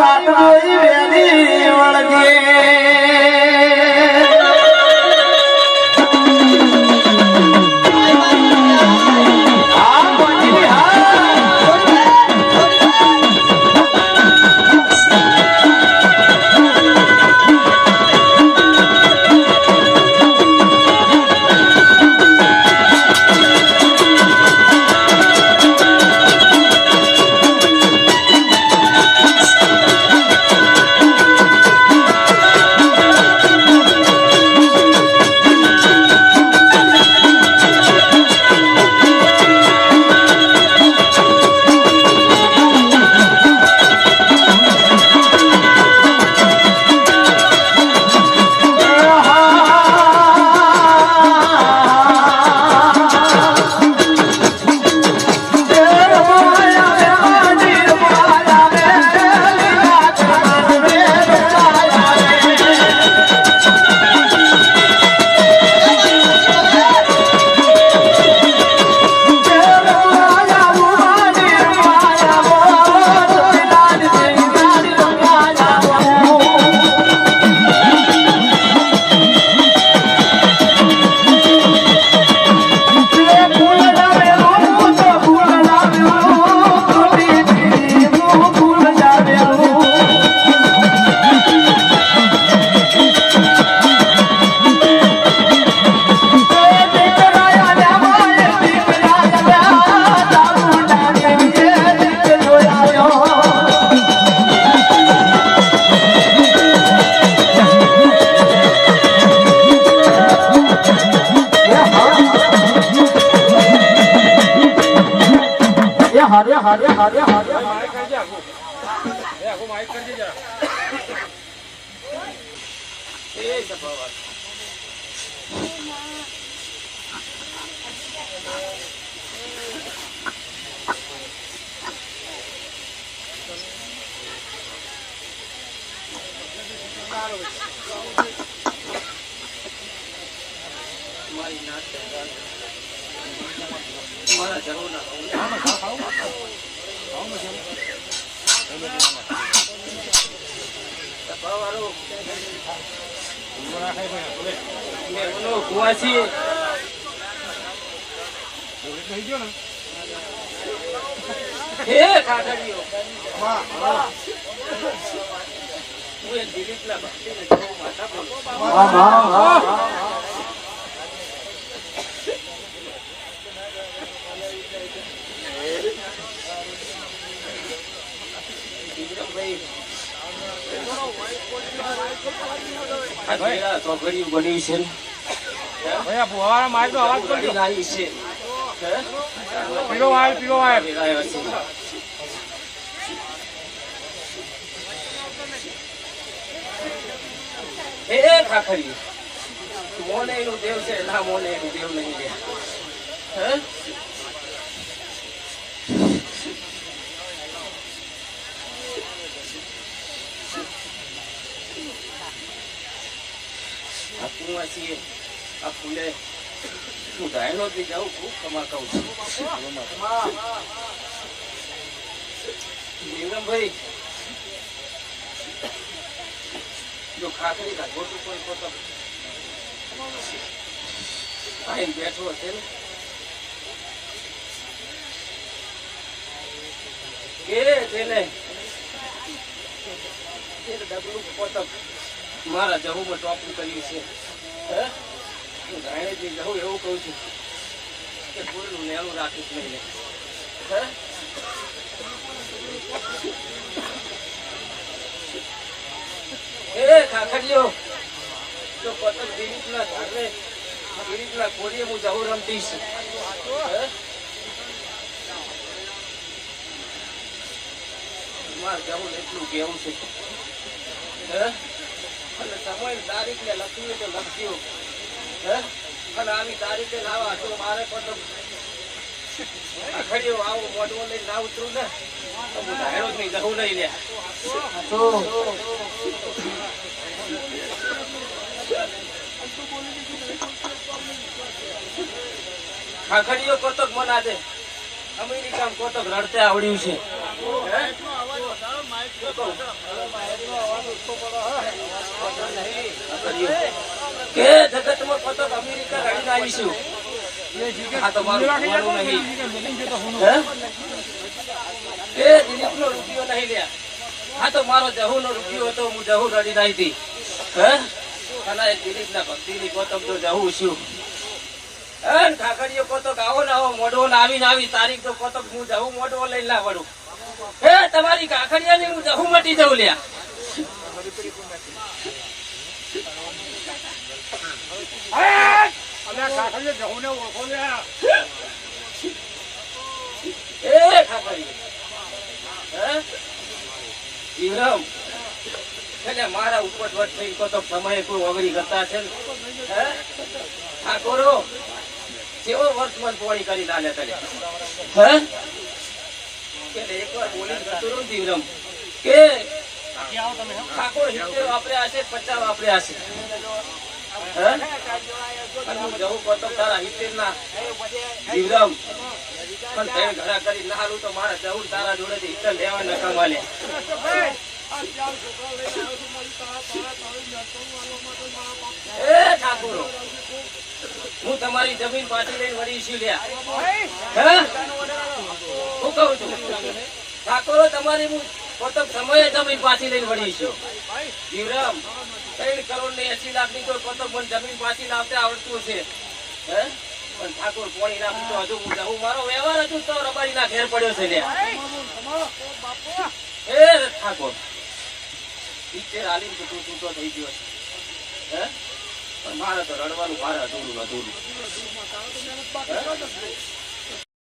વાત જોઈ વેલી વળગે. હારે હારે હારે હારે માઇક કરજે આખું એ આખું માઇક કરજે જરા એ સભાવાળા. મારી મારા જરૂર ના કુવાસી હું એ દિલીપના ભક્તિને જોઉં માતા બોલું. હા હા હા વિક્રમભાઈ. આ પેલા ચોકડીયું બન્યું છે ને? ભાઈ આ ફુવારા માર તો અવાજ કરજો આવી છે. વાયર પીળો વાયર છે. એ એ ખાખરી મોને એનું દેવ છે ના મોને એનું દેવ નહીં હે હું ધાયનો જ જાઉં ખૂબ કમાકાઉ છું. નીલમભાઈ, જો ખાખરી ખોટું કોઈ પોતો આઈને બેઠો હશે ને. કે તેને ડબલું પોતક મારા જવું ટોપું કર્યું છે. હે? હું ગાયણે જે જહું એવું કહું છું. કે પૂરનું નેલું રાખીશ નહીં લે હે? એ કાકડીઓ તો પતંગ દિલીપના ઝાડને દિલીપના કોડીએ હું જવું રમતીશ. હે? મારે જવું એટલું કેવું છે. હે? અને સમય તારીખ ને લખ્યું તો લખ્યું? હે? અને આવી તારીખે લાવા તો મારે પણ ખાખડીઓ કોતક મના દે અમેરિકા કોતક રડતે આવડ્યું છે? કે જગતમાં સતત અમેરિકા ગાડીને આવીશું આ નહીં? એ દિલીપનો રૂપિયો નહીં લે આ તો મારો જહુનો રૂપિયો હતો હું જહુ રડી નાખી હતી. હે? અને એ દિલીપના ભક્તિની કોતક તો જહુ છું. ને કાકડીઓ કોતક આવો ને આવો મોઢો ને આવી. ને આવી તારીખ તો કોતક હું જહુ મોઢો લઈને ના હે તમારી કાકડિયાની હું દહુ મટી દઉં લ્યા. એ મારા ઉપર વટ થઈ તો સમય કોઈ ઓગળી કરતા છે ને. ઠાકોરો કેવો વર્તમાન પોળી કરી નાલે તને હે? એટલે એકવાર બોલીને જતો રહું કે ઠાકોર સિત્તેર વાપર્યા હશે પચાસ વાપર્યા હશે હું? જવું કોતક તારા સિત્તેર ના શિવરામ પણ તે ઘણા કરી ના હાલું તો મારા જવું તારા જોડે હિતર લેવા માલે એ ઠાકોરો હું તમારી જમીન પાછી લઈને વળી છું લ્યા. હે છું, ઠાકોરો, તમારી હું પોતે સમયે જમીન પાછી લઈને વળી છું. જીવરામ ત્રણ કરોડ ને એસી લાખની કોઈ પોતે પણ જમીન પાછી લાવતે આવડતું છે હે? પણ ઠાકોર પોણી નાખું તો હજુ હું જાઉં મારો વ્યવહાર હજુ તો રબારી ના ઘેર પડ્યો છે ને એ ઠાકોર. પિક્ચર આલીને તો તું તૂટો થઈ ગયો હે? પણ મારે તો રડવાનું, મારે અધૂરું અધૂરું?